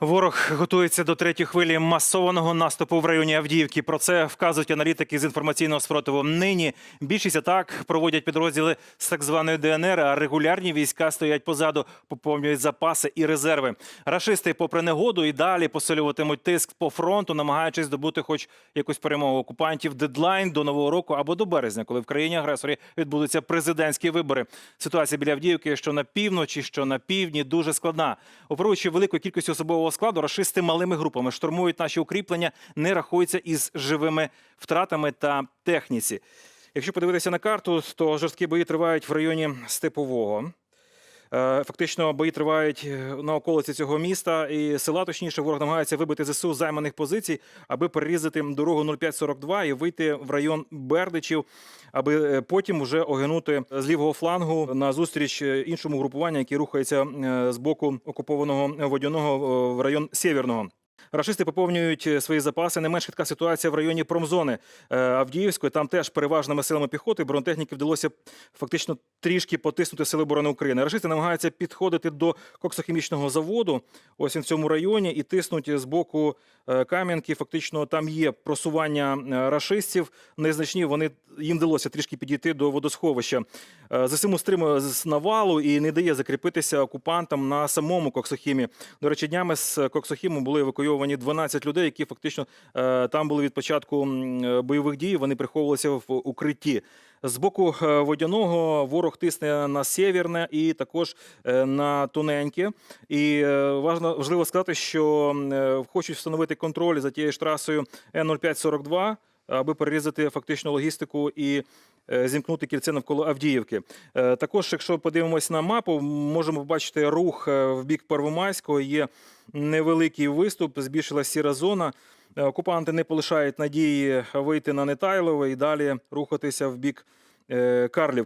Ворог готується до третьої хвилі масованого наступу в районі Авдіївки. Про це вказують аналітики з інформаційного спротиву. Нині більшість атак проводять підрозділи з так званої ДНР, а регулярні війська стоять позаду, поповнюють запаси і резерви. Рашисти, попри негоду, і далі посилюватимуть тиск по фронту, намагаючись здобути хоч якусь перемогу окупантів. Дедлайн до нового року або до березня, коли в країні агресорі відбудуться президентські вибори. Ситуація біля Авдіївки, що на півночі, що на півдні, дуже складна. Оперуючи великою кількістю особового складу, рашисти малими групами штурмують наші укріплення, не рахуються із живими втратами та техніці. Якщо подивитися на карту, то жорсткі бої тривають в районі Степового. Е, Фактично бої тривають е, на околиці цього міста і села. Точніше, ворог намагається вибити ЗСУ займаних позицій, аби перерізати дорогу 0542 і вийти в район Бердичів, аби е, потім вже огинути з лівого флангу на зустріч іншому групуванню, яке рухається з боку окупованого водяного в район Сєвєрного. Рашисти поповнюють свої запаси. Не менш хитка ситуація в районі промзони Авдіївської. Там теж переважними силами піхоти бронетехніки вдалося фактично трішки потиснути сили оборони України. Рашисти намагаються підходити до коксохімічного заводу. Ось він в цьому районі і тиснуть з боку е, Кам'янки. Фактично там є просування е, рашистів незначні. Вони їм вдалося трішки підійти до водосховища. Е, ЗСУ стримує з навалу і не дає закріпитися окупантам на самому коксохімі. До речі, днями з коксохіму були евакуйовані 12 людей, які фактично там були від початку бойових дій. Вони приховувалися в укритті. З боку е, водяного ворог тисне на сєвєрне і також е, на тоненьке. І е, важливо сказати, що хочуть встановити контроль за тією ж трасою Н-0542, аби перерізати фактично логістику і зімкнути кільце навколо Авдіївки. Е, Також, якщо подивимось на мапу, можемо побачити рух е, в бік Первомайського. Є невеликий виступ, збільшилася сіра зона. Е, Окупанти не полишають надії вийти на Нетайлове і далі рухатися в бік Карлів.